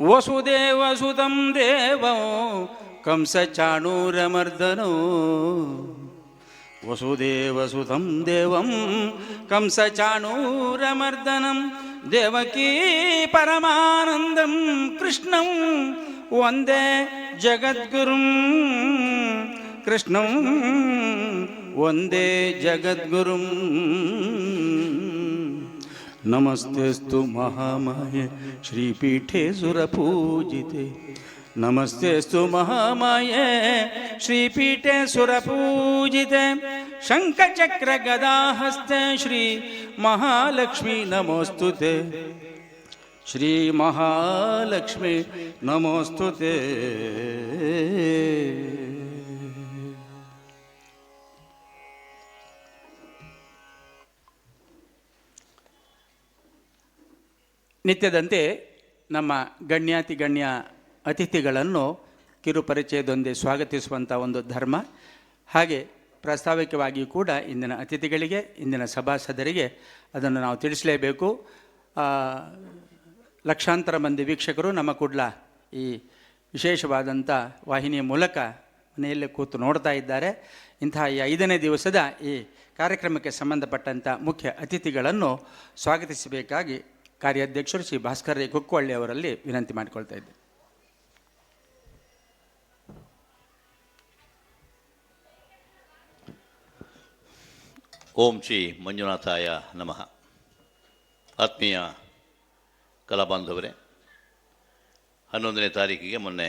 వసుదేవసుతం దేవం కంసచాణూరమర్దనో. వసుదేవసుతం దేవం కంసచాణూరమర్దనం. దేవకీ పరమానందం కృష్ణం వందే జగద్గురుం. కృష్ణం వందే జగద్గురుం. नमस्तेस्तु महामाये श्रीपीठे सुरपूजिते। नमस्तेस्तु महामाये श्रीपीठे सुरपूजिते। शङ्खचक्रगदाहस्ते श्री महालक्ष्मी नमोस्तुते, श्री महालक्ष्मी नमोस्तुते। ನಿತ್ಯದಂತೆ ನಮ್ಮ ಗಣ್ಯಾತಿ ಗಣ್ಯ ಅತಿಥಿಗಳನ್ನು ಕಿರುಪರಿಚಯದೊಂದಿಗೆ ಸ್ವಾಗತಿಸುವಂಥ ಒಂದು ಧರ್ಮ. ಹಾಗೆ ಪ್ರಾಸ್ತಾವಿಕವಾಗಿಯೂ ಕೂಡ ಇಂದಿನ ಅತಿಥಿಗಳಿಗೆ, ಇಂದಿನ ಸಭಾಸದರಿಗೆ ಅದನ್ನು ನಾವು ತಿಳಿಸಲೇಬೇಕು. ಲಕ್ಷಾಂತರ ಮಂದಿ ವೀಕ್ಷಕರು ನಮ್ಮ ಕೂಡ್ಲ ಈ ವಿಶೇಷವಾದಂಥ ವಾಹಿನಿಯ ಮೂಲಕ ಮನೆಯಲ್ಲೇ ಕೂತು ನೋಡ್ತಾ ಇದ್ದಾರೆ. ಇಂತಹ ಈ ಐದನೇ ದಿವಸದ ಈ ಕಾರ್ಯಕ್ರಮಕ್ಕೆ ಸಂಬಂಧಪಟ್ಟಂಥ ಮುಖ್ಯ ಅತಿಥಿಗಳನ್ನು ಸ್ವಾಗತಿಸಬೇಕಾಗಿ ಕಾರ್ಯಾಧ್ಯಕ್ಷರು ಶ್ರೀ ಭಾಸ್ಕರ್ ರೈ ಕುಕ್ಕೊಳ್ಳಿ ಅವರಲ್ಲಿ ವಿನಂತಿ ಮಾಡಿಕೊಳ್ತಾ ಇದ್ದೆ. ಓಂ ಶ್ರೀ ಮಂಜುನಾಥಾಯ ನಮಃ. ಆತ್ಮೀಯ ಕಲಾಬಾಂಧವರೇ, ಹನ್ನೊಂದನೇ ತಾರೀಕಿಗೆ ಮೊನ್ನೆ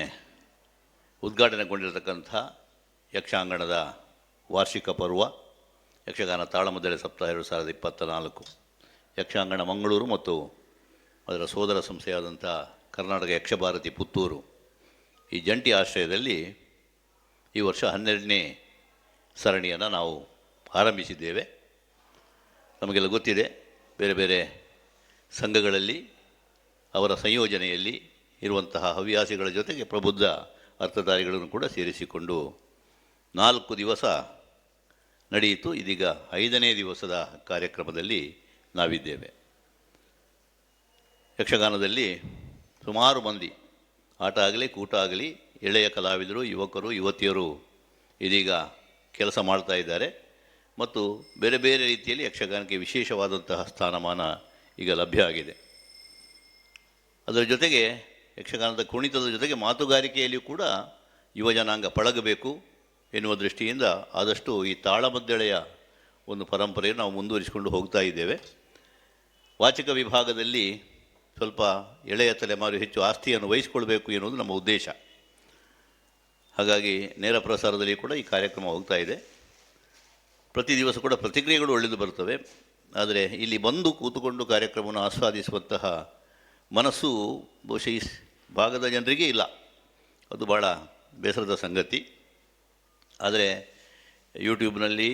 ಉದ್ಘಾಟನೆಗೊಂಡಿರತಕ್ಕಂಥ ಯಕ್ಷಾಂಗಣದ ವಾರ್ಷಿಕ ಪರ್ವ, ಯಕ್ಷಗಾನ ತಾಳಮದ್ದಳೆ ಸಪ್ತಾಹ ಎರಡು ಸಾವಿರದ ಇಪ್ಪತ್ತ ನಾಲ್ಕು. ಯಕ್ಷಾಂಗಣ ಮಂಗಳೂರು ಮತ್ತು ಅದರ ಸೋದರ ಸಂಸ್ಥೆಯಾದಂಥ ಕರ್ನಾಟಕ ಯಕ್ಷಭಾರತಿ ಪುತ್ತೂರು ಈ ಜಂಟಿ ಆಶ್ರಯದಲ್ಲಿ ಈ ವರ್ಷ ಹನ್ನೆರಡನೇ ಸರಣಿಯನ್ನು ನಾವು ಆರಂಭಿಸಿದ್ದೇವೆ. ನಮಗೆಲ್ಲ ಗೊತ್ತಿದೆ, ಬೇರೆ ಬೇರೆ ಸಂಘಗಳಲ್ಲಿ, ಅವರ ಸಂಯೋಜನೆಯಲ್ಲಿ ಇರುವಂತಹ ಹವ್ಯಾಸಿಗಳ ಜೊತೆಗೆ ಪ್ರಬುದ್ಧ ಅರ್ಥಧಾರಿಗಳನ್ನು ಕೂಡ ಸೇರಿಸಿಕೊಂಡು ನಾಲ್ಕು ದಿವಸ ನಡೆಯಿತು. ಇದೀಗ ಐದನೇ ದಿವಸದ ಕಾರ್ಯಕ್ರಮದಲ್ಲಿ ನಾವಿದ್ದೇವೆ. ಯಕ್ಷಗಾನದಲ್ಲಿ ಸುಮಾರು ಮಂದಿ, ಆಟ ಆಗಲಿ, ಕೂಟ ಆಗಲಿ, ಎಳೆಯ ಕಲಾವಿದರು, ಯುವಕರು, ಯುವತಿಯರು ಇದೀಗ ಕೆಲಸ ಮಾಡ್ತಾ ಇದ್ದಾರೆ. ಮತ್ತು ಬೇರೆ ಬೇರೆ ರೀತಿಯಲ್ಲಿ ಯಕ್ಷಗಾನಕ್ಕೆ ವಿಶೇಷವಾದಂತಹ ಸ್ಥಾನಮಾನ ಈಗ ಲಭ್ಯ ಆಗಿದೆ. ಅದರ ಜೊತೆಗೆ ಯಕ್ಷಗಾನದ ಕುಣಿತದ ಜೊತೆಗೆ ಮಾತುಗಾರಿಕೆಯಲ್ಲಿ ಕೂಡ ಯುವಜನಾಂಗ ಪಳಗಬೇಕು ಎನ್ನುವ ದೃಷ್ಟಿಯಿಂದ ಆದಷ್ಟು ಈ ತಾಳಮದ್ದಳೆಯ ಒಂದು ಪರಂಪರೆಯನ್ನು ನಾವು ಮುಂದುವರಿಸಿಕೊಂಡು ಹೋಗ್ತಾ ಇದ್ದೇವೆ. ವಾಚಕ ವಿಭಾಗದಲ್ಲಿ ಸ್ವಲ್ಪ ಎಳೆಯ ತಲೆಮಾರು ಹೆಚ್ಚು ಆಸ್ತಿಯನ್ನು ವಹಿಸಿಕೊಳ್ಬೇಕು ಎನ್ನುವುದು ನಮ್ಮ ಉದ್ದೇಶ. ಹಾಗಾಗಿ ನೇರ ಪ್ರಸಾರದಲ್ಲಿ ಕೂಡ ಈ ಕಾರ್ಯಕ್ರಮ ಹೋಗ್ತಾ ಇದೆ. ಪ್ರತಿ ದಿವಸ ಕೂಡ ಪ್ರತಿಕ್ರಿಯೆಗಳು ಒಳ್ಳೆಯದು ಬರ್ತವೆ ಆದರೆ ಇಲ್ಲಿ ಬಂದು ಕೂತುಕೊಂಡು ಕಾರ್ಯಕ್ರಮವನ್ನು ಆಸ್ವಾದಿಸುವಂತಹ ಮನಸ್ಸು ಬಹುಶಃ ಈ ಭಾಗದ ಜನರಿಗೆ ಇಲ್ಲ. ಅದು ಭಾಳ ಬೇಸರದ ಸಂಗತಿ. ಆದರೆ ಯೂಟ್ಯೂಬ್ನಲ್ಲಿ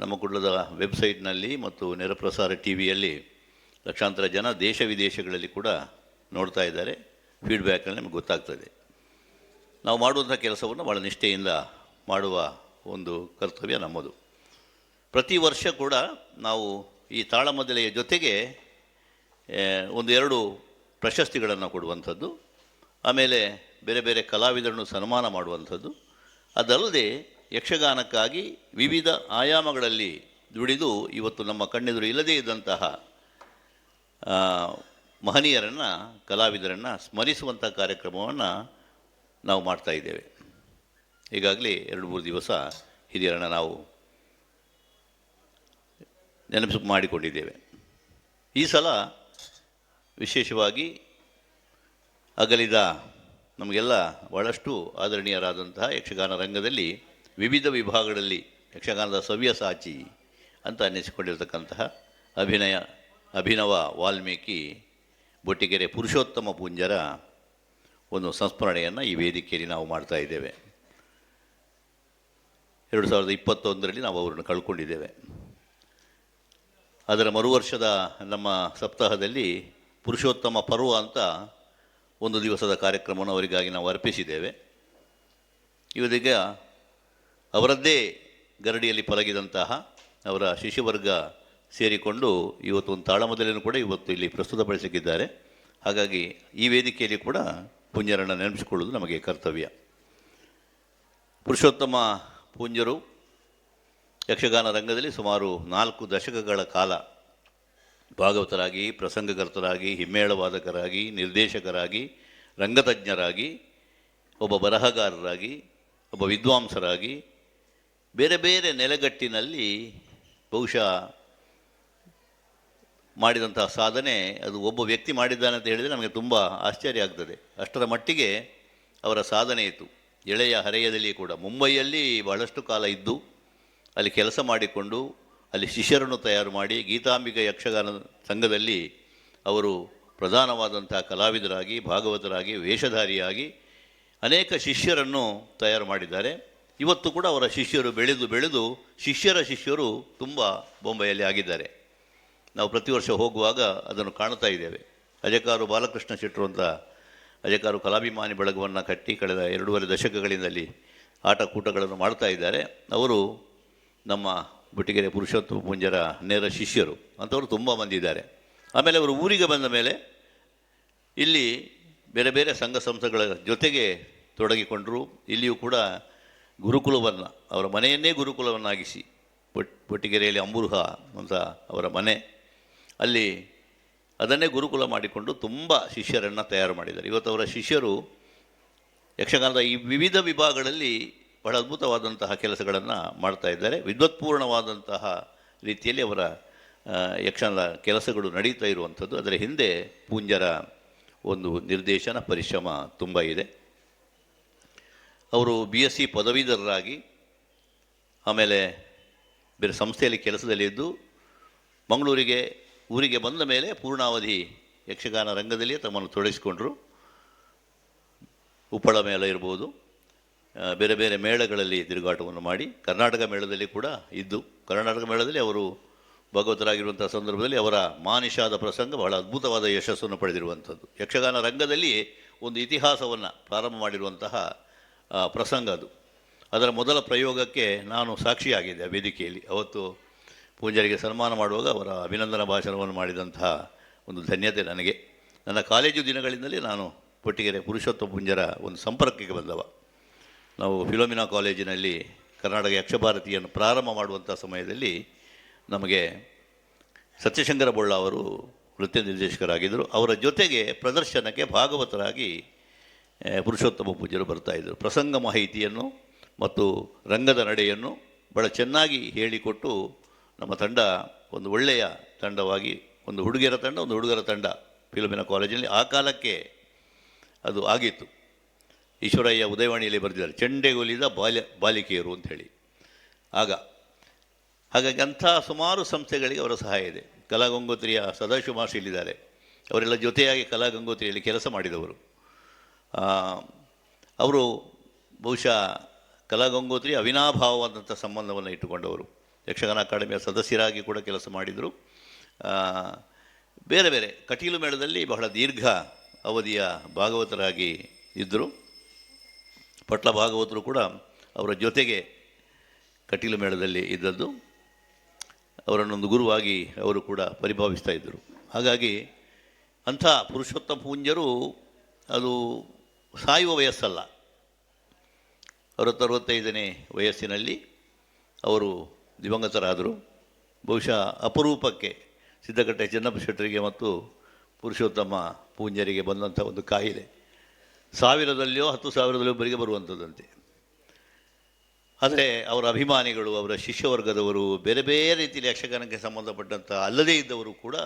ನಮ್ಮ ಕುಡ್ಲದ ವೆಬ್ಸೈಟ್ನಲ್ಲಿ ಮತ್ತು ನೇರಪ್ರಸಾರ ಟಿ ವಿಯಲ್ಲಿ ಲಕ್ಷಾಂತರ ಜನ ದೇಶ ವಿದೇಶಗಳಲ್ಲಿ ಕೂಡ ನೋಡ್ತಾ ಇದ್ದಾರೆ. ಫೀಡ್ಬ್ಯಾಕಲ್ಲಿ ನಮಗೆ ಗೊತ್ತಾಗ್ತದೆ. ನಾವು ಮಾಡುವಂಥ ಕೆಲಸವನ್ನು ಭಾಳ ನಿಷ್ಠೆಯಿಂದ ಮಾಡುವ ಒಂದು ಕರ್ತವ್ಯ ನಮ್ಮದು. ಪ್ರತಿ ವರ್ಷ ಕೂಡ ನಾವು ಈ ತಾಳಮದಲೆಯ ಜೊತೆಗೆ ಒಂದು ಎರಡು ಪ್ರಶಸ್ತಿಗಳನ್ನು ಕೊಡುವಂಥದ್ದು, ಆಮೇಲೆ ಬೇರೆ ಬೇರೆ ಕಲಾವಿದರನ್ನು ಸನ್ಮಾನ ಮಾಡುವಂಥದ್ದು. ಅದಲ್ಲದೆ ಯಕ್ಷಗಾನಕ್ಕಾಗಿ ವಿವಿಧ ಆಯಾಮಗಳಲ್ಲಿ ದುಡಿದು ಇವತ್ತು ನಮ್ಮ ಕಣ್ಣೆದುರು ಇಲ್ಲದೇ ಇದ್ದಂತಹ ಮಹನೀಯರನ್ನು, ಕಲಾವಿದರನ್ನು ಸ್ಮರಿಸುವಂಥ ಕಾರ್ಯಕ್ರಮವನ್ನು ನಾವು ಮಾಡ್ತಾ ಇದ್ದೇವೆ. ಈಗಾಗಲೇ ಎರಡು ಮೂರು ದಿವಸ ಹಿರಿಯರನ್ನು ನಾವು ನೆನಪು ಮಾಡಿಕೊಂಡಿದ್ದೇವೆ. ಈ ಸಲ ವಿಶೇಷವಾಗಿ ಅಗಲಿದ ನಮಗೆಲ್ಲ ಭಾಳಷ್ಟು ಆದರಣೀಯರಾದಂತಹ ಯಕ್ಷಗಾನ ರಂಗದಲ್ಲಿ ವಿವಿಧ ವಿಭಾಗಗಳಲ್ಲಿ ಯಕ್ಷಗಾನದ ಸವ್ಯಸಾಚಿ ಅಂತ ಅನ್ನಿಸಿಕೊಂಡಿರತಕ್ಕಂತಹ ಅಭಿನಯ ಅಭಿನವ ವಾಲ್ಮೀಕಿ ಬೊಟ್ಟಿಗೆರೆ ಪುರುಷೋತ್ತಮ ಪೂಂಜರ ಒಂದು ಸಂಸ್ಮರಣೆಯನ್ನು ಈ ವೇದಿಕೆಯಲ್ಲಿ ನಾವು ಮಾಡ್ತಾ ಇದ್ದೇವೆ. ಎರಡು ಸಾವಿರದ ಇಪ್ಪತ್ತೊಂದರಲ್ಲಿ ನಾವು ಅವರನ್ನು ಕಳ್ಕೊಂಡಿದ್ದೇವೆ. ಅದರ ಮರುವರ್ಷದ ನಮ್ಮ ಸಪ್ತಾಹದಲ್ಲಿ ಪುರುಷೋತ್ತಮ ಪರ್ವ ಅಂತ ಒಂದು ದಿವಸದ ಕಾರ್ಯಕ್ರಮವನ್ನು ಅವರಿಗಾಗಿ ನಾವು ಅರ್ಪಿಸಿದ್ದೇವೆ. ಇವರಿಗೆ ಅವರದ್ದೇ ಗರಡಿಯಲ್ಲಿ ಪಲಗಿದಂತಹ ಅವರ ಶಿಶುವರ್ಗ ಸೇರಿಕೊಂಡು ಇವತ್ತು ಒಂದು ತಾಳಮದ್ದಲೆಯನ್ನು ಕೂಡ ಇವತ್ತು ಇಲ್ಲಿ ಪ್ರಸ್ತುತಪಡಿಸಿದ್ದಾರೆ ಹಾಗಾಗಿ ಈ ವೇದಿಕೆಯಲ್ಲಿ ಕೂಡ ಪೂಜ್ಯರನ್ನು ನೆನಪಿಸಿಕೊಳ್ಳುವುದು ನಮಗೆ ಕರ್ತವ್ಯ. ಪುರುಷೋತ್ತಮ ಪೂಜ್ಯರು ಯಕ್ಷಗಾನ ರಂಗದಲ್ಲಿ ಸುಮಾರು ನಾಲ್ಕು ದಶಕಗಳ ಕಾಲ ಭಾಗವತರಾಗಿ, ಪ್ರಸಂಗಕರ್ತರಾಗಿ, ಹಿಮ್ಮೇಳವಾದಕರಾಗಿ, ನಿರ್ದೇಶಕರಾಗಿ, ರಂಗತಜ್ಞರಾಗಿ, ಒಬ್ಬ ಬರಹಗಾರರಾಗಿ, ಒಬ್ಬ ವಿದ್ವಾಂಸರಾಗಿ, ಬೇರೆ ಬೇರೆ ನೆಲೆಗಟ್ಟಿನಲ್ಲಿ ಬಹುಶಃ ಮಾಡಿದಂತಹ ಸಾಧನೆ, ಅದು ಒಬ್ಬ ವ್ಯಕ್ತಿ ಮಾಡಿದ್ದಾನೆ ಅಂತ ಹೇಳಿದರೆ ನಮಗೆ ತುಂಬ ಆಶ್ಚರ್ಯ ಆಗ್ತದೆ. ಅಷ್ಟರ ಮಟ್ಟಿಗೆ ಅವರ ಸಾಧನೆ ಇತ್ತು. ಎಳೆಯ ಹರೆಯದಲ್ಲಿ ಕೂಡ. ಮುಂಬೈಯಲ್ಲಿ ಬಹಳಷ್ಟು ಕಾಲ ಇದ್ದು, ಅಲ್ಲಿ ಕೆಲಸ ಮಾಡಿಕೊಂಡು, ಅಲ್ಲಿ ಶಿಷ್ಯರನ್ನು ತಯಾರು ಮಾಡಿ, ಗೀತಾಂಬಿಕ ಯಕ್ಷಗಾನ ಸಂಘದಲ್ಲಿ ಅವರು ಪ್ರಧಾನವಾದಂಥ ಕಲಾವಿದರಾಗಿ, ಭಾಗವತರಾಗಿ, ವೇಷಧಾರಿಯಾಗಿ ಅನೇಕ ಶಿಷ್ಯರನ್ನು ತಯಾರು ಮಾಡಿದ್ದಾರೆ. ಇವತ್ತು ಕೂಡ ಅವರ ಶಿಷ್ಯರು ಬೆಳೆದು ಬೆಳೆದು ಶಿಷ್ಯರ ಶಿಷ್ಯರು ತುಂಬ ಬೊಂಬೈಯಲ್ಲಿ ಆಗಿದ್ದಾರೆ. ನಾವು ಪ್ರತಿ ವರ್ಷ ಹೋಗುವಾಗ ಅದನ್ನು ಕಾಣ್ತಾ ಇದ್ದೇವೆ. ಅಜಕಾರು ಬಾಲಕೃಷ್ಣ ಶೆಟ್ಟರು ಅಂತ ಅಜಕಾರು ಕಲಾಭಿಮಾನಿ ಬಳಗವನ್ನು ಕಟ್ಟಿ ಕಳೆದ ಎರಡೂವರೆ ದಶಕಗಳಿಂದಲ್ಲಿ ಆಟಕೂಟಗಳನ್ನು ಮಾಡ್ತಾ ಇದ್ದಾರೆ. ಅವರು ನಮ್ಮ ಬುಟ್ಟಿಗೆರೆ ಪುರುಷೋತ್ತಮ ಪುಂಜರ ನೇರ ಶಿಷ್ಯರು ಅಂಥವರು ತುಂಬ ಮಂದಿ ಇದ್ದಾರೆ. ಆಮೇಲೆ ಅವರು ಊರಿಗೆ ಬಂದ ಮೇಲೆ ಇಲ್ಲಿ ಬೇರೆ ಬೇರೆ ಸಂಘ ಸಂಸ್ಥೆಗಳ ಜೊತೆಗೆ ತೊಡಗಿಕೊಂಡರು. ಇಲ್ಲಿಯೂ ಕೂಡ ಗುರುಕುಲವನ್ನು, ಅವರ ಮನೆಯನ್ನೇ ಗುರುಕುಲವನ್ನಾಗಿಸಿ ಬೊಟ್ ಬೊಟ್ಟಿಗೆರೆಯಲ್ಲಿ ಅಂಬುರುಹ ಅಂತ ಅವರ ಮನೆ ಅಲ್ಲಿ ಅದನ್ನೇ ಗುರುಕುಲ ಮಾಡಿಕೊಂಡು ತುಂಬ ಶಿಷ್ಯರನ್ನು ತಯಾರು ಮಾಡಿದ್ದಾರೆ. ಇವತ್ತು ಅವರ ಶಿಷ್ಯರು ಯಕ್ಷಗಾನದ ಈ ವಿವಿಧ ವಿಭಾಗಗಳಲ್ಲಿ ಬಹಳ ಅದ್ಭುತವಾದಂತಹ ಕೆಲಸಗಳನ್ನು ಮಾಡ್ತಾ ಇದ್ದಾರೆ. ವಿದ್ವತ್ಪೂರ್ಣವಾದಂತಹ ರೀತಿಯಲ್ಲಿ ಅವರ ಯಕ್ಷಗಾನದ ಕೆಲಸಗಳು ನಡೀತಾ ಇರುವಂಥದ್ದು. ಅದರ ಹಿಂದೆ ಪೂಂಜರ ಒಂದು ನಿರ್ದೇಶನ, ಪರಿಶ್ರಮ ತುಂಬ ಇದೆ. ಅವರು ಬಿ ಎಸ್ ಸಿ ಪದವೀಧರರಾಗಿ ಆಮೇಲೆ ಬೇರೆ ಸಂಸ್ಥೆಯಲ್ಲಿ ಕೆಲಸದಲ್ಲಿದ್ದು, ಮಂಗಳೂರಿಗೆ ಊರಿಗೆ ಬಂದ ಮೇಲೆ ಪೂರ್ಣಾವಧಿ ಯಕ್ಷಗಾನ ರಂಗದಲ್ಲಿಯೇ ತಮ್ಮನ್ನು ತೊಡಗಿಸಿಕೊಂಡರು. ಉಪ್ಪಳ ಮೇಳ ಇರ್ಬೋದು. ಬೇರೆ ಬೇರೆ ಮೇಳಗಳಲ್ಲಿ ತಿರುಗಾಟವನ್ನು ಮಾಡಿ ಕರ್ನಾಟಕ ಮೇಳದಲ್ಲಿ ಕೂಡ ಇದ್ದು, ಕರ್ನಾಟಕ ಮೇಳದಲ್ಲಿ ಅವರು ಭಗವತರಾಗಿರುವಂಥ ಸಂದರ್ಭದಲ್ಲಿ ಅವರ ಮಾನಿಷಾದ ಪ್ರಸಂಗ ಬಹಳ ಅದ್ಭುತವಾದ ಯಶಸ್ಸನ್ನು ಪಡೆದಿರುವಂಥದ್ದು. ಯಕ್ಷಗಾನ ರಂಗದಲ್ಲಿ ಒಂದು ಇತಿಹಾಸವನ್ನು ಪ್ರಾರಂಭ ಮಾಡಿರುವಂತಹ ಪ್ರಸಂಗ ಅದು. ಅದರ ಮೊದಲ ಪ್ರಯೋಗಕ್ಕೆ ನಾನು ಸಾಕ್ಷಿಯಾಗಿದ್ದೆ ವೇದಿಕೆಯಲ್ಲಿ. ಅವತ್ತು ಪೂಜಾರಿಗೆ ಸನ್ಮಾನ ಮಾಡುವಾಗ ಅವರ ಅಭಿನಂದನಾ ಭಾಷಣವನ್ನು ಮಾಡಿದಂತಹ ಒಂದು ಧನ್ಯತೆ ನನಗೆ. ನನ್ನ ಕಾಲೇಜು ದಿನಗಳಿಂದಲೇ ನಾನು ಪೊಟ್ಟಿಗೆರೆ ಪುರುಷೋತ್ತಮ ಪುಂಜರ ಒಂದು ಸಂಪರ್ಕಕ್ಕೆ ಬಂದವ. ನಾವು ಫಿಲೋಮಿನಾ ಕಾಲೇಜಿನಲ್ಲಿ ಕರ್ನಾಟಕ ಯಕ್ಷಭಾರತಿಯನ್ನು ಪ್ರಾರಂಭ ಮಾಡುವಂಥ ಸಮಯದಲ್ಲಿ ನಮಗೆ ಸತ್ಯಶಂಕರ ಬೊಳ್ಳ ಅವರು ನೃತ್ಯ ನಿರ್ದೇಶಕರಾಗಿದ್ದರು. ಅವರ ಜೊತೆಗೆ ಪ್ರದರ್ಶನಕ್ಕೆ ಭಾಗವತರಾಗಿ ಪುರುಷೋತ್ತಮ ಪೂಜ್ಯರು ಬರ್ತಾಯಿದ್ದರು ಪ್ರಸಂಗ ಮಾಹಿತಿಯನ್ನು ಮತ್ತು ರಂಗದ ನಡೆಯನ್ನು ಬಹಳ ಚೆನ್ನಾಗಿ ಹೇಳಿಕೊಟ್ಟು ನಮ್ಮ ತಂಡ ಒಂದು ಒಳ್ಳೆಯ ತಂಡವಾಗಿ, ಒಂದು ಹುಡುಗಿಯರ ತಂಡ, ಒಂದು ಹುಡುಗರ ತಂಡ ಫಿಲಮಿನ ಕಾಲೇಜಿನಲ್ಲಿ. ಆ ಕಾಲಕ್ಕೆ ಅದು ಆಗಿತ್ತು. ಈಶ್ವರಯ್ಯ ಉದಯವಾಣಿಯಲ್ಲಿ ಬರೆದಿದ್ದಾರೆ, ಚೆಂಡೆಗೊಲಿದ ಬಾಲ್ಯ, ಬಾಲಿಕೆಯರು ಅಂಥೇಳಿ ಆಗ, ಹಾಗಾಗಿ ಅಂಥ ಸುಮಾರು ಸಂಸ್ಥೆಗಳಿಗೆ ಅವರ ಸಹಾಯ ಇದೆ. ಕಲಾಗಂಗೋತ್ರಿಯ ಸದಾಶಿವ ಮಾಸ್ಟರ್ ಇಲ್ಲಿದ್ದಾರೆ ಅವರೆಲ್ಲ ಜೊತೆಯಾಗಿ ಕಲಾಗಂಗೋತ್ರಿಯಲ್ಲಿ ಕೆಲಸ ಮಾಡಿದವರು. ಅವರು ಬಹುಶಃ ಕಲಾಗಂಗೋತ್ರಿ ಅವಿನಾಭಾವವಾದಂಥ ಸಂಬಂಧವನ್ನು ಇಟ್ಟುಕೊಂಡವರು. ಯಕ್ಷಗಾನ ಅಕಾಡೆಮಿಯ ಸದಸ್ಯರಾಗಿ ಕೂಡ ಕೆಲಸ ಮಾಡಿದರು. ಬೇರೆ ಬೇರೆ ಕಟೀಲು ಮೇಳದಲ್ಲಿ ಬಹಳ ದೀರ್ಘ ಅವಧಿಯ ಭಾಗವತರಾಗಿ ಇದ್ದರು ಪಟ್ಲ ಭಾಗವತರು ಕೂಡ ಅವರ ಜೊತೆಗೆ ಕಟೀಲು ಮೇಳದಲ್ಲಿ ಇದ್ದದ್ದು. ಅವರನ್ನೊಂದು ಗುರುವಾಗಿ ಅವರು ಕೂಡ ಪರಿಭಾವಿಸ್ತಾ ಇದ್ದರು. ಹಾಗಾಗಿ ಅಂಥ ಪುರುಷೋತ್ತಮ ಪೂಂಜರು ಅದು ಸಾಯುವ ವಯಸ್ಸಲ್ಲ. ಅರವತ್ತರವತ್ತೈದನೇ ವಯಸ್ಸಿನಲ್ಲಿ ಅವರು ದಿವಂಗತರಾದರು. ಬಹುಶಃ ಅಪರೂಪಕ್ಕೆ ಸಿದ್ದಕಟ್ಟೆ ಚೆನ್ನಪ್ಪ ಶೆಟ್ಟರಿಗೆ ಮತ್ತು ಪುರುಷೋತ್ತಮ ಪೂಜ್ಯರಿಗೆ ಬಂದಂಥ ಒಂದು ಕಾಯಿಲೆ. ಸಾವಿರದಲ್ಲಿಯೋ ಹತ್ತು ಸಾವಿರದಲ್ಲಿ ಒಬ್ಬರಿಗೆ ಬರುವಂಥದ್ದಂತೆ. ಆದರೆ ಅವರ ಅಭಿಮಾನಿಗಳು, ಅವರ ಶಿಷ್ಯವರ್ಗದವರು, ಬೇರೆ ಬೇರೆ ರೀತಿಯಲ್ಲಿ ಯಕ್ಷಗಾನಕ್ಕೆ ಸಂಬಂಧಪಟ್ಟಂಥ ಅಲ್ಲದೇ ಇದ್ದವರು ಕೂಡ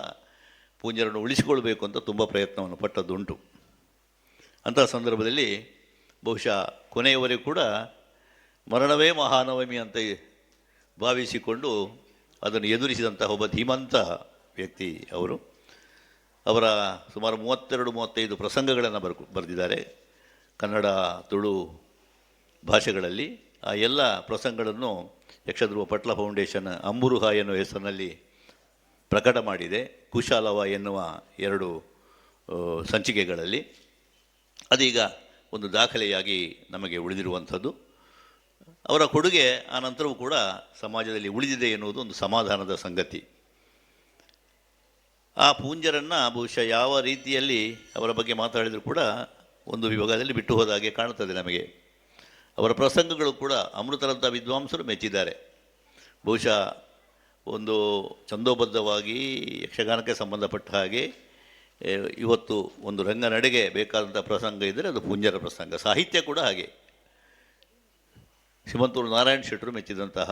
ಪೂಂಜರನ್ನು ಉಳಿಸಿಕೊಳ್ಬೇಕು ಅಂತ ತುಂಬ ಪ್ರಯತ್ನವನ್ನು ಪಟ್ಟದ್ದುಂಟು. ಅಂಥ ಸಂದರ್ಭದಲ್ಲಿ ಬಹುಶಃ ಕೊನೆಯವರೆಗೂ ಕೂಡ ಮರಣವೇ ಮಹಾನವಮಿ ಅಂತ ಭಾವಿಸಿಕೊಂಡು ಅದನ್ನು ಎದುರಿಸಿದಂತಹ ಒಬ್ಬ ಧೀಮಂತ ವ್ಯಕ್ತಿ ಅವರು. ಅವರ ಸುಮಾರು ಮೂವತ್ತೆರಡು, ಮೂವತ್ತೈದು ಪ್ರಸಂಗಗಳನ್ನು ಬರ್ ಬರೆದಿದ್ದಾರೆ. ಕನ್ನಡ, ತುಳು ಭಾಷೆಗಳಲ್ಲಿ. ಆ ಎಲ್ಲ ಪ್ರಸಂಗಗಳನ್ನು ಯಕ್ಷಧ್ರುವ ಪಟ್ಲ ಫೌಂಡೇಶನ್ ಅಂಬುರುಹ ಎನ್ನುವ ಹೆಸರಿನಲ್ಲಿ ಪ್ರಕಟ ಮಾಡಿದೆ. ಕುಶಾಲವ ಎನ್ನುವ ಎರಡು ಸಂಚಿಕೆಗಳಲ್ಲಿ. ಅದೀಗ ಒಂದು ದಾಖಲೆಯಾಗಿ ನಮಗೆ ಉಳಿದಿರುವಂಥದ್ದು. ಅವರ ಕೊಡುಗೆ ಆ ನಂತರವೂ ಕೂಡ ಸಮಾಜದಲ್ಲಿ ಉಳಿದಿದೆ ಎನ್ನುವುದು ಒಂದು ಸಮಾಧಾನದ ಸಂಗತಿ. ಆ ಪೂಂಜರನ್ನು ಬಹುಶಃ ಯಾವ ರೀತಿಯಲ್ಲಿ ಅವರ ಬಗ್ಗೆ ಮಾತಾಡಿದರೂ ಕೂಡ ಒಂದು ವಿಭಾಗದಲ್ಲಿ ಬಿಟ್ಟು ಹೋದ ಹಾಗೆ ಕಾಣುತ್ತದೆ ನಮಗೆ. ಅವರ ಪ್ರಸಂಗಗಳು ಕೂಡ ಅಮೃತರಂಥ ವಿದ್ವಾಂಸರು ಮೆಚ್ಚಿದ್ದಾರೆ. ಬಹುಶಃ ಒಂದು ಛಂದೋಬದ್ಧವಾಗಿ ಯಕ್ಷಗಾನಕ್ಕೆ ಸಂಬಂಧಪಟ್ಟ ಹಾಗೆ ಇವತ್ತು ಒಂದು ರಂಗ ನಡೆಗೆ ಬೇಕಾದಂಥ ಪ್ರಸಂಗ ಇದ್ದರೆ ಅದು ಪೂಂಜರ ಪ್ರಸಂಗ, ಸಾಹಿತ್ಯ ಕೂಡ ಹಾಗೆ. ಶ್ರೀಮಂತೂರು ನಾರಾಯಣ ಶೆಟ್ಟರು ಮೆಚ್ಚಿದಂತಹ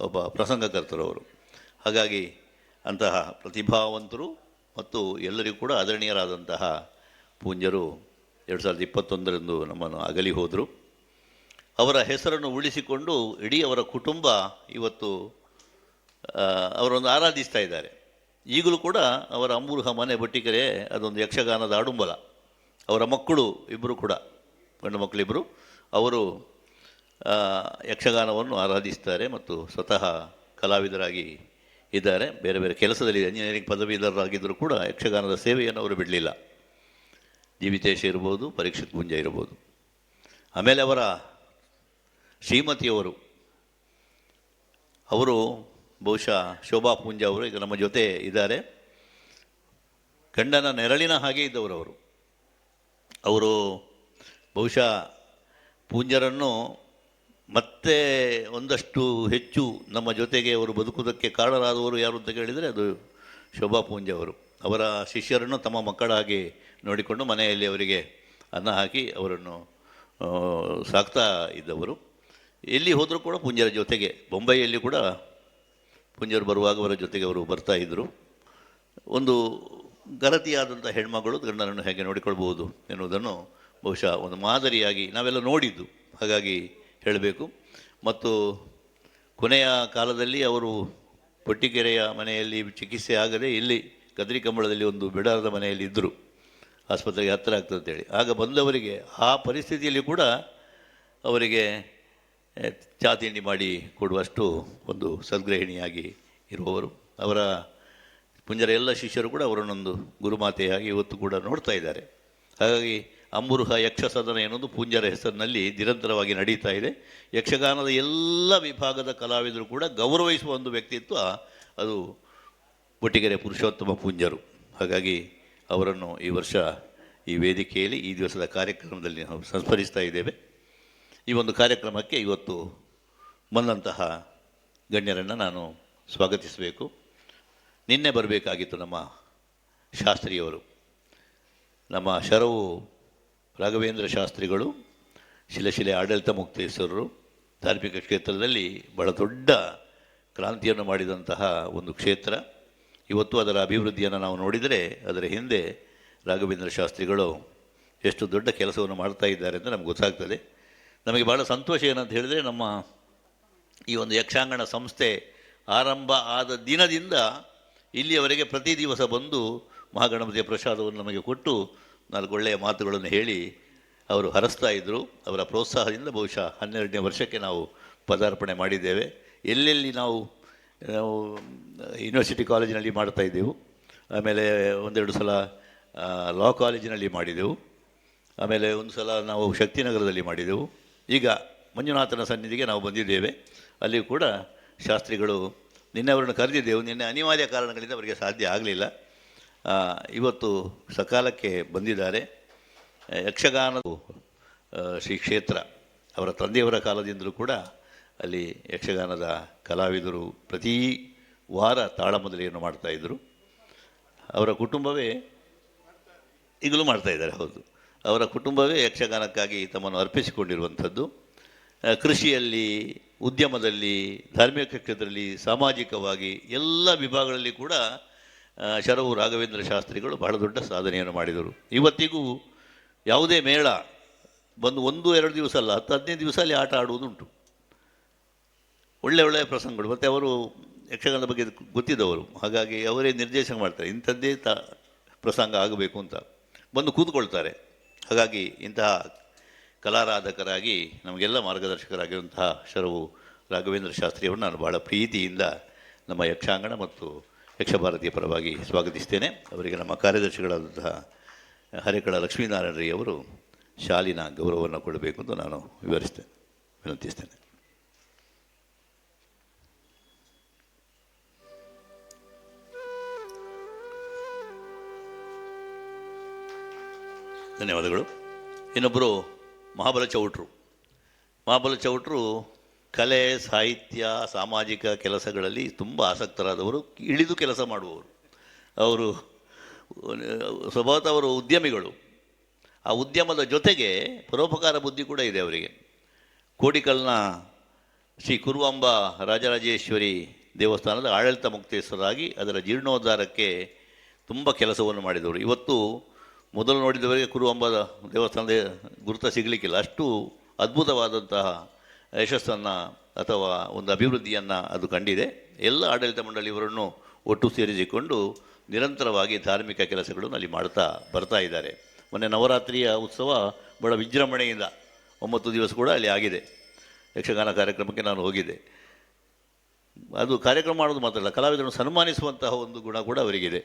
ಒಬ್ಬ ಪ್ರಸಂಗಕರ್ತರು ಅವರು. ಹಾಗಾಗಿ ಅಂತಹ ಪ್ರತಿಭಾವಂತರು ಮತ್ತು ಎಲ್ಲರಿಗೂ ಕೂಡ ಆದರಣೀಯರಾದಂತಹ ಪೂಂಜರು ಎರಡು ಸಾವಿರದ ಇಪ್ಪತ್ತೊಂದರಂದು ನಮ್ಮನ್ನು ಅಗಲಿ ಹೋದರು. ಅವರ ಹೆಸರನ್ನು ಉಳಿಸಿಕೊಂಡು ಇಡೀ ಅವರ ಕುಟುಂಬ ಇವತ್ತು ಅವರನ್ನು ಆರಾಧಿಸ್ತಾ ಇದ್ದಾರೆ. ಈಗಲೂ ಕೂಡ ಅವರ ಅಮೂರ್ಹ ಮನೆ ಬಟ್ಟಿಕೆರೆ ಅದೊಂದು ಯಕ್ಷಗಾನದ ಆಡುಂಬಲ. ಅವರ ಮಕ್ಕಳು ಇಬ್ಬರು ಕೂಡ, ಗಂಡು ಮಕ್ಕಳಿಬ್ಬರು ಅವರು ಯಕ್ಷಗಾನವನ್ನು ಆರಾಧಿಸ್ತಾರೆ ಮತ್ತು ಸ್ವತಃ ಕಲಾವಿದರಾಗಿ ಇದ್ದಾರೆ. ಬೇರೆ ಬೇರೆ ಕೆಲಸದಲ್ಲಿ ಎಂಜಿನಿಯರಿಂಗ್ ಪದವೀಧರರಾಗಿದ್ದರೂ ಕೂಡ ಯಕ್ಷಗಾನದ ಸೇವೆಯನ್ನು ಅವರು ಬಿಡಲಿಲ್ಲ. ಜೀವಿತೇಶ ಇರ್ಬೋದು ಪರೀಕ್ಷಿತ್ ಗುಂಜ ಇರ್ಬೋದು. ಆಮೇಲೆ ಅವರ ಶ್ರೀಮತಿಯವರು, ಅವರು ಬಹುಶಃ ಶೋಭಾ ಪೂಂಜ ಅವರು ಈಗ ನಮ್ಮ ಜೊತೆ ಇದ್ದಾರೆ. ಗಂಡನ ನೆರಳಿನ ಹಾಗೆ ಇದ್ದವರು ಅವರು. ಅವರು ಬಹುಶಃ ಪೂಂಜರನ್ನು ಮತ್ತೆ ಒಂದಷ್ಟು ಹೆಚ್ಚು ನಮ್ಮ ಜೊತೆಗೆ ಅವರು ಬದುಕುವುದಕ್ಕೆ ಕಾರಣರಾದವರು ಯಾರು ಅಂತ ಕೇಳಿದರೆ ಅದು ಶೋಭಾ ಪೂಂಜೆ ಅವರು. ಅವರ ಶಿಷ್ಯರನ್ನು ತಮ್ಮ ಮಕ್ಕಳ ಹಾಗೆ ನೋಡಿಕೊಂಡು ಮನೆಯಲ್ಲಿ ಅವರಿಗೆ ಅನ್ನ ಹಾಕಿ ಅವರನ್ನು ಸಾಕ್ತಾ ಇದ್ದವರು. ಎಲ್ಲಿ ಹೋದರೂ ಕೂಡ ಪೂಂಜರ ಜೊತೆಗೆ, ಬೊಂಬೈಯಲ್ಲಿ ಕೂಡ ಪುಂಜರು ಬರುವಾಗ ಅವರ ಜೊತೆಗೆ ಅವರು ಬರ್ತಾ ಇದ್ದರು. ಒಂದು ಗಲತಿಯಾದಂಥ ಹೆಣ್ಮಗಳು ಗಂಡನನ್ನು ಹೇಗೆ ನೋಡಿಕೊಳ್ಬೋದು ಎನ್ನುವುದನ್ನು ಬಹುಶಃ ಒಂದು ಮಾದರಿಯಾಗಿ ನಾವೆಲ್ಲ ನೋಡಿದ್ದು. ಹಾಗಾಗಿ ಹೇಳಬೇಕು. ಮತ್ತು ಕೊನೆಯ ಕಾಲದಲ್ಲಿ ಅವರು ಪೊಟ್ಟಿಕೆರೆಯ ಮನೆಯಲ್ಲಿ ಚಿಕಿತ್ಸೆ ಆಗದೆ ಇಲ್ಲಿ ಕದ್ರಿ ಕಂಬಳದಲ್ಲಿ ಒಂದು ಬಿಡಾರದ ಮನೆಯಲ್ಲಿ ಇದ್ದರು ಆಸ್ಪತ್ರೆಗೆ ಹತ್ತಿರ ಆಗ್ತದೆ ಅಂತೇಳಿ ಆಗ ಬಂದವರಿಗೆ ಆ ಪರಿಸ್ಥಿತಿಯಲ್ಲಿ ಕೂಡ ಅವರಿಗೆ ಚಾ ತಿಂಡಿ ಮಾಡಿ ಕೊಡುವಷ್ಟು ಒಂದು ಸದ್ಗೃಹಿಣಿಯಾಗಿ ಇರುವವರು. ಅವರ ಪುಂಜರ ಎಲ್ಲ ಶಿಷ್ಯರು ಕೂಡ ಅವರನ್ನೊಂದು ಗುರುಮಾತೆಯಾಗಿ ಇವತ್ತು ಕೂಡ ನೋಡ್ತಾ ಇದ್ದಾರೆ. ಹಾಗಾಗಿ ಅಮೃಹ ಯಕ್ಷಸದನ ಎನ್ನುವುದು ಪೂಂಜರ ಹೆಸರಿನಲ್ಲಿ ನಿರಂತರವಾಗಿ ನಡೀತಾ ಇದೆ. ಯಕ್ಷಗಾನದ ಎಲ್ಲ ವಿಭಾಗದ ಕಲಾವಿದರು ಕೂಡ ಗೌರವಿಸುವ ಒಂದು ವ್ಯಕ್ತಿತ್ವ ಅದು ಬೊಟ್ಟಿಗೆರೆ ಪುರುಷೋತ್ತಮ ಪೂಂಜರು ಹಾಗಾಗಿ ಅವರನ್ನು ಈ ವರ್ಷ ಈ ವೇದಿಕೆಯಲ್ಲಿ ಈ ದಿವಸದ ಕಾರ್ಯಕ್ರಮದಲ್ಲಿ ನಾವು ಸಂಸ್ಮರಿಸ್ತಾ ಇದ್ದೇವೆ. ಈ ಒಂದು ಕಾರ್ಯಕ್ರಮಕ್ಕೆ ಇವತ್ತು ಬಂದಂತಹ ಗಣ್ಯರನ್ನು ನಾನು ಸ್ವಾಗತಿಸಬೇಕು. ನಿನ್ನೆ ಬರಬೇಕಾಗಿತ್ತು ನಮ್ಮ ಶಾಸ್ತ್ರಿಯವರು. ನಮ್ಮ ಶರವು ರಾಘವೇಂದ್ರ ಶಾಸ್ತ್ರಿಗಳು, ಶಿಲಶಿಲೆ ಆಡಳಿತ ಮುಕ್ತೇಶ್ವರರು ಧಾರ್ಮಿಕ ಕ್ಷೇತ್ರದಲ್ಲಿ ಬಹಳ ದೊಡ್ಡ ಕ್ರಾಂತಿಯನ್ನು ಮಾಡಿದಂತಹ ಒಂದು ಕ್ಷೇತ್ರ. ಇವತ್ತು ಅದರ ಅಭಿವೃದ್ಧಿಯನ್ನು ನಾವು ನೋಡಿದರೆ ಅದರ ಹಿಂದೆ ರಾಘವೇಂದ್ರ ಶಾಸ್ತ್ರಿಗಳು ಎಷ್ಟು ದೊಡ್ಡ ಕೆಲಸವನ್ನು ಮಾಡ್ತಾ ಇದ್ದಾರೆ ಅಂತ ನಮ್ಗೆ ಗೊತ್ತಾಗ್ತದೆ. ನಮಗೆ ಭಾಳ ಸಂತೋಷ ಏನಂತ ಹೇಳಿದರೆ ನಮ್ಮ ಈ ಒಂದು ಯಕ್ಷಾಂಗಣ ಸಂಸ್ಥೆ ಆರಂಭ ಆದ ದಿನದಿಂದ ಇಲ್ಲಿಯವರೆಗೆ ಪ್ರತಿ ದಿವಸ ಬಂದು ಮಹಾಗಣಪತಿಯ ಪ್ರಸಾದವನ್ನು ನಮಗೆ ಕೊಟ್ಟು ನಾಲ್ಕು ಒಳ್ಳೆಯ ಮಾತುಗಳನ್ನು ಹೇಳಿ ಅವರು ಹರಸ್ತಾ ಇದ್ದರು ಅವರ ಪ್ರೋತ್ಸಾಹದಿಂದ ಬಹುಶಃ ಹನ್ನೆರಡನೇ ವರ್ಷಕ್ಕೆ ನಾವು ಪದಾರ್ಪಣೆ ಮಾಡಿದ್ದೇವೆ. ಎಲ್ಲೆಲ್ಲಿ ನಾವು ನಾವು ಯೂನಿವರ್ಸಿಟಿ ಕಾಲೇಜಿನಲ್ಲಿ ಮಾಡ್ತಾ ಇದ್ದೆವು. ಆಮೇಲೆ ಒಂದೆರಡು ಸಲ ಲಾ ಕಾಲೇಜಿನಲ್ಲಿ ಮಾಡಿದೆವು. ಆಮೇಲೆ ಒಂದು ಸಲ ನಾವು ಶಕ್ತಿನಗರದಲ್ಲಿ ಮಾಡಿದೆವು. ಈಗ ಮಂಜುನಾಥನ ಸನ್ನಿಧಿಗೆ ನಾವು ಬಂದಿದ್ದೇವೆ. ಅಲ್ಲಿ ಕೂಡ ಶಾಸ್ತ್ರಿಗಳು ನಿನ್ನೆ ಅವರನ್ನು ಕರೆದಿದ್ದೆವು. ನಿನ್ನೆ ಅನಿವಾರ್ಯ ಕಾರಣಗಳಿಂದ ಅವರಿಗೆ ಸಾಧ್ಯ ಆಗಲಿಲ್ಲ. ಇವತ್ತು ಸಕಾಲಕ್ಕೆ ಬಂದಿದ್ದಾರೆ. ಯಕ್ಷಗಾನವು ಶ್ರೀ ಕ್ಷೇತ್ರ, ಅವರ ತಂದೆಯವರ ಕಾಲದಿಂದಲೂ ಕೂಡ ಅಲ್ಲಿ ಯಕ್ಷಗಾನದ ಕಲಾವಿದರು ಪ್ರತಿ ವಾರ ತಾಳಮದಲೆಯನ್ನು ಮಾಡ್ತಾಯಿದ್ರು ಅವರ ಕುಟುಂಬವೇ ಈಗಲೂ ಮಾಡ್ತಾ ಇದ್ದಾರೆ, ಹೌದು. ಅವರ ಕುಟುಂಬವೇ ಯಕ್ಷಗಾನಕ್ಕಾಗಿ ತಮ್ಮನ್ನು ಅರ್ಪಿಸಿಕೊಂಡಿರುವಂಥದ್ದು. ಕೃಷಿಯಲ್ಲಿ, ಉದ್ಯಮದಲ್ಲಿ, ಧಾರ್ಮಿಕ ಕ್ಷೇತ್ರದಲ್ಲಿ, ಸಾಮಾಜಿಕವಾಗಿ ಎಲ್ಲ ವಿಭಾಗಗಳಲ್ಲಿ ಕೂಡ ಶರವು ರಾಘವೇಂದ್ರ ಶಾಸ್ತ್ರಿಗಳು ಬಹಳ ದೊಡ್ಡ ಸಾಧನೆಯನ್ನು ಮಾಡಿದರು. ಇವತ್ತಿಗೂ ಯಾವುದೇ ಮೇಳ ಬಂದು ಒಂದು, ಎರಡು ದಿವಸ ಅಲ್ಲ, ಹತ್ತು, ಹದಿನೈದು ದಿವಸ ಅಲ್ಲಿ ಆಟ ಆಡುವುದುಂಟು. ಒಳ್ಳೆ ಒಳ್ಳೆಯ ಪ್ರಸಂಗಗಳು. ಮತ್ತು ಅವರು ಯಕ್ಷಗಾನದ ಬಗ್ಗೆ ಗೊತ್ತಿದ್ದವರು. ಹಾಗಾಗಿ ಅವರೇ ನಿರ್ದೇಶನ ಮಾಡ್ತಾರೆ. ಇಂಥದ್ದೇ ತ, ಪ್ರಸಂಗ ಆಗಬೇಕು ಅಂತ ಬಂದು ಕೂತ್ಕೊಳ್ತಾರೆ. ಹಾಗಾಗಿ ಇಂತಹ ಕಲಾರಾಧಕರಾಗಿ, ನಮಗೆಲ್ಲ ಮಾರ್ಗದರ್ಶಕರಾಗಿರುವಂತಹ ಶರವು ರಾಘವೇಂದ್ರ ಶಾಸ್ತ್ರಿಯವರು ನಾನು ಭಾಳ ಪ್ರೀತಿಯಿಂದ ನಮ್ಮ ಯಕ್ಷಾಂಗಣ ಮತ್ತು ಯಕ್ಷಭಾರತಿಯ ಪರವಾಗಿ ಸ್ವಾಗತಿಸ್ತೇನೆ. ಅವರಿಗೆ ನಮ್ಮ ಕಾರ್ಯದರ್ಶಿಗಳಾದಂತಹ ಹರೇಕಳ ಲಕ್ಷ್ಮೀನಾರಾಯಣ ರೈ ಅವರು ಶಾಲಿನ ಗೌರವವನ್ನು ಕೊಡಬೇಕು ಅಂತ ನಾನು ವಿವರಿಸ್ತೇನೆ, ವಿನಂತಿಸ್ತೇನೆ. ಧನ್ಯವಾದಗಳು. ಇನ್ನೊಬ್ಬರು ಮಹಾಬಲ ಚೌಟ್ರು. ಮಹಾಬಲ ಚೌಟ್ರು ಕಲೆ, ಸಾಹಿತ್ಯ, ಸಾಮಾಜಿಕ ಕೆಲಸಗಳಲ್ಲಿ ತುಂಬ ಆಸಕ್ತರಾದವರು, ಇಳಿದು ಕೆಲಸ ಮಾಡುವವರು. ಅವರು ಸ್ವಭಾವತವರು ಉದ್ಯಮಿಗಳು. ಆ ಉದ್ಯಮದ ಜೊತೆಗೆ ಪರೋಪಕಾರ ಬುದ್ಧಿ ಕೂಡ ಇದೆ ಅವರಿಗೆ. ಕೋಡಿಕಲ್ನ ಶ್ರೀ ಕುರುವಂಬ ರಾಜರಾಜೇಶ್ವರಿ ದೇವಸ್ಥಾನದ ಆಡಳಿತ ಮುಕ್ತೇಶ್ವರಾಗಿ ಅದರ ಜೀರ್ಣೋದ್ಧಾರಕ್ಕೆ ತುಂಬ ಕೆಲಸವನ್ನು ಮಾಡಿದವರು. ಇವತ್ತು ಮೊದಲು ನೋಡಿದವರಿಗೆ ಕುರುವಂಬದ ದೇವಸ್ಥಾನದ ಗುರುತ ಸಿಗಲಿಕ್ಕಿಲ್ಲ. ಅಷ್ಟು ಅದ್ಭುತವಾದಂತಹ ಯಶಸ್ಸನ್ನು ಅಥವಾ ಒಂದು ಅಭಿವೃದ್ಧಿಯನ್ನು ಅದು ಕಂಡಿದೆ. ಎಲ್ಲ ಆಡಳಿತ ಮಂಡಳಿಯವರನ್ನು ಒಟ್ಟು ಸೇರಿಸಿಕೊಂಡು ನಿರಂತರವಾಗಿ ಧಾರ್ಮಿಕ ಕೆಲಸಗಳನ್ನು ಅಲ್ಲಿ ಮಾಡ್ತಾ ಬರ್ತಾ ಇದ್ದಾರೆ. ಮೊನ್ನೆ ನವರಾತ್ರಿಯ ಉತ್ಸವ ಬಹಳ ವಿಜೃಂಭಣೆಯಿಂದ ಒಂಬತ್ತು ದಿವಸ ಕೂಡ ಅಲ್ಲಿ ಆಗಿದೆ. ಯಕ್ಷಗಾನ ಕಾರ್ಯಕ್ರಮಕ್ಕೆ ನಾನು ಹೋಗಿದ್ದೆ. ಅದು ಕಾರ್ಯಕ್ರಮ ಮಾಡೋದು ಮಾತ್ರ ಅಲ್ಲ, ಕಲಾವಿದರನ್ನು ಸನ್ಮಾನಿಸುವಂತಹ ಒಂದು ಗುಣ ಕೂಡ ಅವರಿಗಿದೆ.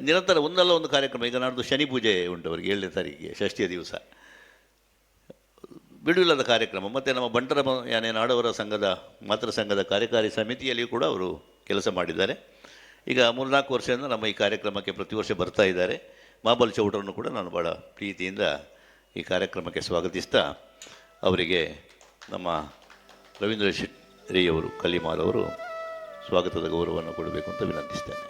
ನಿರಂತರ ಒಂದಲ್ಲ ಒಂದು ಕಾರ್ಯಕ್ರಮ. ಈಗ ನಾಡ್ದು ಶನಿ ಪೂಜೆ ಉಂಟು ಅವರಿಗೆ, ಏಳನೇ ತಾರೀಕಿಗೆ, ಷಷ್ಠಿಯ ದಿವಸ. ಬಿಡುವಿಲ್ಲದ ಕಾರ್ಯಕ್ರಮ, ಮತ್ತು ನಮ್ಮ ಬಂಟರ ಯಾನೆ ನಾಡವರ ಸಂಘದ, ಮಾತೃ ಸಂಘದ ಕಾರ್ಯಕಾರಿ ಸಮಿತಿಯಲ್ಲಿಯೂ ಕೂಡ ಅವರು ಕೆಲಸ ಮಾಡಿದ್ದಾರೆ. ಈಗ ಮೂರ್ನಾಲ್ಕು ವರ್ಷದಿಂದ ನಮ್ಮ ಈ ಕಾರ್ಯಕ್ರಮಕ್ಕೆ ಪ್ರತಿ ವರ್ಷ ಬರ್ತಾ ಇದ್ದಾರೆ. ಮಾಬಲ್ ಚೌಟರನ್ನು ಕೂಡ ನಾನು ಭಾಳ ಪ್ರೀತಿಯಿಂದ ಈ ಕಾರ್ಯಕ್ರಮಕ್ಕೆ ಸ್ವಾಗತಿಸ್ತಾ ಅವರಿಗೆ ನಮ್ಮ ರವೀಂದ್ರ ಶೆಟ್ಟಿಯವರು ಕಲಿಮಾಲ್ ಅವರು ಸ್ವಾಗತದ ಗೌರವವನ್ನು ಕೊಡಬೇಕು ಅಂತ ವಿನಂತಿಸ್ತೇನೆ.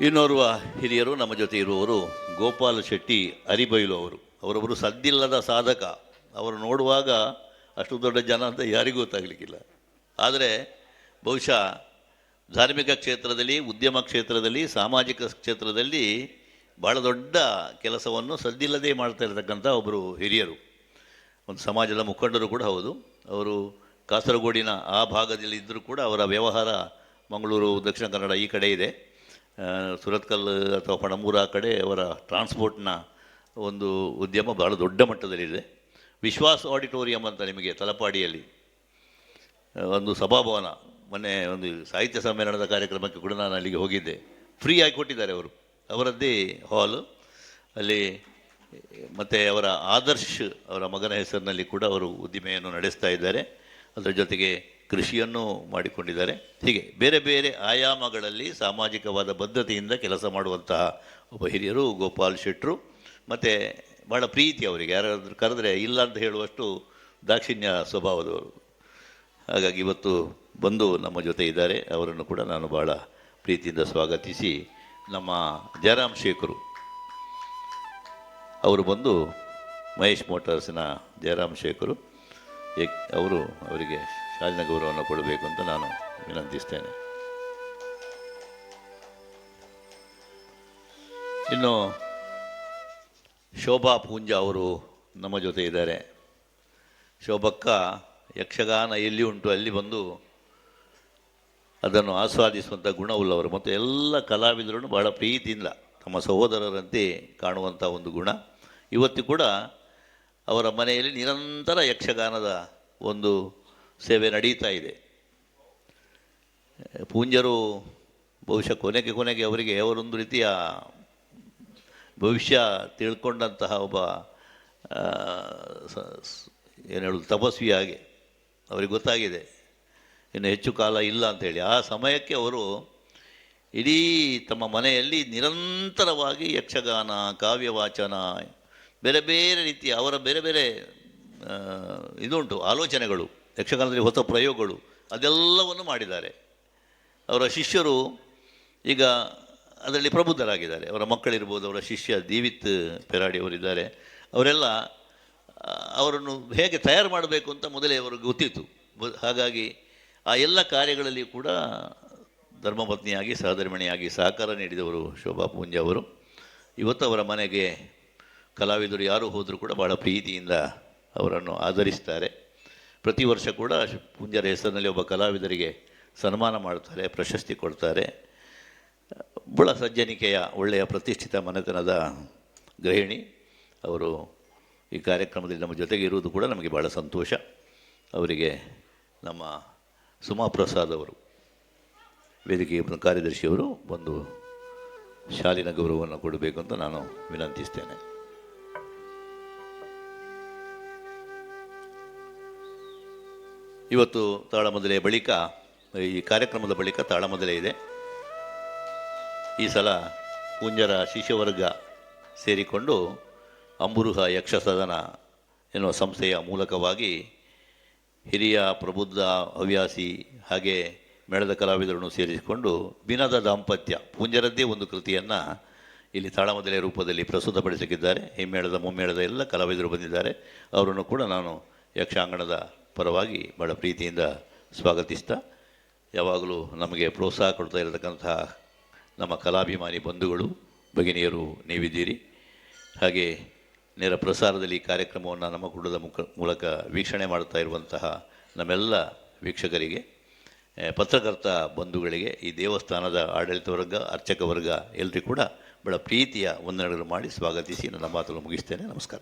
ಇನ್ನೋರ್ವ ಹಿರಿಯರು, ನಮ್ಮ ಜೊತೆ ಇರುವವರು ಗೋಪಾಲ ಶೆಟ್ಟಿ ಅರಿಬೈಲು ಅವರು. ಅವರೊಬ್ಬರು ಸದ್ದಿಲ್ಲದ ಸಾಧಕ. ಅವರು ನೋಡುವಾಗ ಅಷ್ಟು ದೊಡ್ಡ ಜನ ಅಂತ ಯಾರಿಗೂ ಗೊತ್ತಾಗಲಿಕ್ಕಿಲ್ಲ. ಆದರೆ ಬಹುಶಃ ಧಾರ್ಮಿಕ ಕ್ಷೇತ್ರದಲ್ಲಿ, ಉದ್ಯಮ ಕ್ಷೇತ್ರದಲ್ಲಿ, ಸಾಮಾಜಿಕ ಕ್ಷೇತ್ರದಲ್ಲಿ ಭಾಳ ದೊಡ್ಡ ಕೆಲಸವನ್ನು ಸದ್ದಿಲ್ಲದೇ ಮಾಡ್ತಾ ಇರತಕ್ಕಂಥ ಒಬ್ಬರು ಹಿರಿಯರು. ಒಂದು ಸಮಾಜದ ಮುಖಂಡರು ಕೂಡ ಹೌದು. ಅವರು ಕಾಸರಗೋಡಿನ ಆ ಭಾಗದಲ್ಲಿ ಇದ್ದರೂ ಕೂಡ ಅವರ ವ್ಯವಹಾರ ಮಂಗಳೂರು, ದಕ್ಷಿಣ ಕನ್ನಡ ಈ ಕಡೆ ಇದೆ. ಸುರತ್ಕಲ್ ಅಥವಾ ಪಣಮೂರ ಕಡೆ ಅವರ ಟ್ರಾನ್ಸ್ಪೋರ್ಟ್ನ ಒಂದು ಉದ್ಯಮ ಬಹಳ ದೊಡ್ಡ ಮಟ್ಟದಲ್ಲಿದೆ. ವಿಶ್ವಾಸ್ ಆಡಿಟೋರಿಯಂ ಅಂತ ನಿಮಗೆ ತಲಪಾಡಿಯಲ್ಲಿ ಒಂದು ಸಭಾಭವನ, ಮೊನ್ನೆ ಒಂದು ಸಾಹಿತ್ಯ ಸಮ್ಮೇಳನದ ಕಾರ್ಯಕ್ರಮಕ್ಕೆ ಕೂಡ ನಾನು ಅಲ್ಲಿಗೆ ಹೋಗಿದ್ದೆ. ಫ್ರೀ ಆಗಿ ಕೊಟ್ಟಿದ್ದಾರೆ ಅವರು. ಅವರದ್ದೇ ಹಾಲ್, ಅಲ್ಲಿ ಮತ್ತು ಅವರ ಆದರ್ಶ್ ಅವರ ಮಗನ ಹೆಸರಿನಲ್ಲಿ ಕೂಡ ಅವರು ಉದ್ದಿಮೆಯನ್ನು ನಡೆಸ್ತಾ ಇದ್ದಾರೆ. ಅದರ ಜೊತೆಗೆ ಕೃಷಿಯನ್ನು ಮಾಡಿಕೊಂಡಿದ್ದಾರೆ. ಹೀಗೆ ಬೇರೆ ಬೇರೆ ಆಯಾಮಗಳಲ್ಲಿ ಸಾಮಾಜಿಕವಾದ ಬದ್ಧತೆಯಿಂದ ಕೆಲಸ ಮಾಡುವಂತಹ ಒಬ್ಬ ಹಿರಿಯರು ಗೋಪಾಲ್ ಶೆಟ್ಟರು ಮತ್ತು ಭಾಳ ಪ್ರೀತಿ ಅವರಿಗೆ. ಯಾರಾದರೂ ಕರೆದ್ರೆ ಇಲ್ಲ ಅಂತ ಹೇಳುವಷ್ಟು ದಾಕ್ಷಿಣ್ಯ ಸ್ವಭಾವದವರು. ಹಾಗಾಗಿ ಇವತ್ತು ಬಂದು ನಮ್ಮ ಜೊತೆ ಇದ್ದಾರೆ. ಅವರನ್ನು ಕೂಡ ನಾನು ಭಾಳ ಪ್ರೀತಿಯಿಂದ ಸ್ವಾಗತಿಸಿ ನಮ್ಮ ಜಯರಾಮ್ ಶೇಖರು. ಅವರು ಬಂದು ಮಹೇಶ್ ಮೋಟಾರ್ಸ್ನ ಜಯರಾಮ್ ಶೇಖರು. ಅವರು ಅವರಿಗೆ ಶಾಲಿನ ಗೌರವವನ್ನು ಕೊಡಬೇಕು ಅಂತ ನಾನು ವಿನಂತಿಸ್ತೇನೆ. ಇನ್ನು ಶೋಭಾ ಪೂಂಜಾ ಅವರು ನಮ್ಮ ಜೊತೆ ಇದ್ದಾರೆ. ಶೋಭಕ್ಕ ಯಕ್ಷಗಾನ ಎಲ್ಲಿ ಉಂಟು ಅಲ್ಲಿ ಬಂದು ಅದನ್ನು ಆಸ್ವಾದಿಸುವಂಥ ಗುಣವುಳ್ಳವರು ಮತ್ತು ಎಲ್ಲ ಕಲಾವಿದರನ್ನು ಬಹಳ ಪ್ರೀತಿಯಿಂದ ತಮ್ಮ ಸಹೋದರರಂತೆ ಕಾಣುವಂಥ ಒಂದು ಗುಣ. ಇವತ್ತು ಕೂಡ ಅವರ ಮನೆಯಲ್ಲಿ ನಿರಂತರ ಯಕ್ಷಗಾನದ ಒಂದು ಸೇವೆ ನಡೀತಾ ಇದೆ. ಪೂಂಜರು ಬಹುಶಃ ಕೊನೆಗೆ ಕೊನೆಗೆ ಅವರಿಗೆ ಅವರೊಂದು ರೀತಿಯ ಭವಿಷ್ಯ ತಿಳ್ಕೊಂಡಂತಹ ಒಬ್ಬ ಏನು ಹೇಳೋದು ತಪಸ್ವಿಯಾಗಿ ಅವರಿಗೆ ಗೊತ್ತಾಗಿದೆ. ಇನ್ನು ಹೆಚ್ಚು ಕಾಲ ಇಲ್ಲ ಅಂಥೇಳಿ ಆ ಸಮಯಕ್ಕೆ ಅವರು ಇಡೀ ತಮ್ಮ ಮನೆಯಲ್ಲಿ ನಿರಂತರವಾಗಿ ಯಕ್ಷಗಾನ, ಕಾವ್ಯವಾಚನ, ಬೇರೆ ಬೇರೆ ರೀತಿಯ ಅವರ ಬೇರೆ ಬೇರೆ ಇದುಂಟು, ಆಲೋಚನೆಗಳು. ಯಕ್ಷಗಾನದಲ್ಲಿ ಹೊಸ ಪ್ರಯೋಗಗಳು, ಅದೆಲ್ಲವನ್ನು ಮಾಡಿದ್ದಾರೆ. ಅವರ ಶಿಷ್ಯರು ಈಗ ಅದರಲ್ಲಿ ಪ್ರಬುದ್ಧರಾಗಿದ್ದಾರೆ. ಅವರ ಮಕ್ಕಳಿರ್ಬೋದು, ಅವರ ಶಿಷ್ಯ ದೀವಿತ್ ಪೆರಾಡಿ ಅವರಿದ್ದಾರೆ. ಅವರೆಲ್ಲ ಅವರನ್ನು ಹೇಗೆ ತಯಾರು ಮಾಡಬೇಕು ಅಂತ ಮೊದಲೇ ಅವರಿಗೆ ಗೊತ್ತಿತ್ತು. ಹಾಗಾಗಿ ಆ ಎಲ್ಲ ಕಾರ್ಯಗಳಲ್ಲಿ ಕೂಡ ಧರ್ಮಪತ್ನಿಯಾಗಿ, ಸಹಧರ್ಮಿಣಿಯಾಗಿ ಸಹಕಾರ ನೀಡಿದವರು ಶೋಭಾ ಪೂಂಜ ಅವರು. ಇವತ್ತು ಅವರ ಮನೆಗೆ ಕಲಾವಿದರು ಯಾರು ಹೋದರೂ ಕೂಡ ಭಾಳ ಪ್ರೀತಿಯಿಂದ ಅವರನ್ನು ಆಧರಿಸ್ತಾರೆ. ಪ್ರತಿ ವರ್ಷ ಕೂಡ ಪುಂಜರ ಹೆಸರಿನಲ್ಲಿ ಒಬ್ಬ ಕಲಾವಿದರಿಗೆ ಸನ್ಮಾನ ಮಾಡ್ತಾರೆ ಪ್ರಶಸ್ತಿ ಕೊಡ್ತಾರೆ. ಬಹಳ ಸಜ್ಜನಿಕೆಯ ಒಳ್ಳೆಯ ಪ್ರತಿಷ್ಠಿತ ಮನೆತನದ ಗೃಹಿಣಿ. ಅವರು ಈ ಕಾರ್ಯಕ್ರಮದಲ್ಲಿ ನಮ್ಮ ಜೊತೆಗೆ ಇರುವುದು ಕೂಡ ನಮಗೆ ಭಾಳ ಸಂತೋಷ. ಅವರಿಗೆ ನಮ್ಮ ಸುಮಾ ಪ್ರಸಾದ್ ಅವರು, ವೇದಿಕೆಯ ಕಾರ್ಯದರ್ಶಿಯವರು ಒಂದು ಶಾಲಿನ ಗೌರವವನ್ನು ಕೊಡಬೇಕು ಅಂತ ನಾನು ವಿನಂತಿಸ್ತೇನೆ. ಇವತ್ತು ತಾಳಮದಲೆ ಬಳಿಕ, ಈ ಕಾರ್ಯಕ್ರಮದ ಬಳಿಕ ತಾಳಮದಲೆ ಇದೆ. ಈ ಸಲ ಕುಂಜರ ಶಿಷ್ಯವರ್ಗ ಸೇರಿಕೊಂಡು ಅಂಬುರುಹ ಯಕ್ಷ ಸದನ ಎನ್ನುವ ಸಂಸ್ಥೆಯ ಮೂಲಕವಾಗಿ ಹಿರಿಯ ಪ್ರಬುದ್ಧ ಹವ್ಯಾಸಿ ಹಾಗೆ ಮೇಳದ ಕಲಾವಿದರನ್ನು ಸೇರಿಸಿಕೊಂಡು ಬಿನದ ದಾಂಪತ್ಯ, ಪುಂಜರದ್ದೇ ಒಂದು ಕೃತಿಯನ್ನು ಇಲ್ಲಿ ತಾಳಮದಲೆ ರೂಪದಲ್ಲಿ ಪ್ರಸ್ತುತಪಡಿಸಿದ್ದಾರೆ ಹಿಮ್ಮೇಳದ ಮೇಳದ ಮುಮ್ಮೇಳದ ಎಲ್ಲ ಕಲಾವಿದರು ಬಂದಿದ್ದಾರೆ. ಅವರನ್ನು ಕೂಡ ನಾನು ಯಕ್ಷಾಂಗಣದ ಪರವಾಗಿ ಬಹಳ ಪ್ರೀತಿಯಿಂದ ಸ್ವಾಗತಿಸ್ತಾ, ಯಾವಾಗಲೂ ನಮಗೆ ಪ್ರೋತ್ಸಾಹ ಕೊಡ್ತಾ ಇರತಕ್ಕಂತಹ ನಮ್ಮ ಕಲಾಭಿಮಾನಿ ಬಂಧುಗಳು, ಭಗಿನಿಯರು ನೀವಿದ್ದೀರಿ. ಹಾಗೆ ನೇರ ಪ್ರಸಾರದಲ್ಲಿ ಕಾರ್ಯಕ್ರಮವನ್ನು ನಮ್ಮ ಕುಟುಂಬದ ಮುಖ, ಮೂಲಕ ವೀಕ್ಷಣೆ ಮಾಡ್ತಾ ಇರುವಂತಹ ನಮ್ಮೆಲ್ಲ ವೀಕ್ಷಕರಿಗೆ ಪತ್ರಕರ್ತ ಬಂಧುಗಳಿಗೆ, ಈ ದೇವಸ್ಥಾನದ ಆಡಳಿತ ವರ್ಗ, ಅರ್ಚಕ ವರ್ಗ ಎಲ್ಲರಿಗೂ ಕೂಡ ಬಹಳ ಪ್ರೀತಿಯ ವಂದನೆಗಳು ಮಾಡಿ ಸ್ವಾಗತಿಸಿ, ನನ್ನ ಮಾತನ್ನು ಮುಗಿಸ್ತೇನೆ. ನಮಸ್ಕಾರ.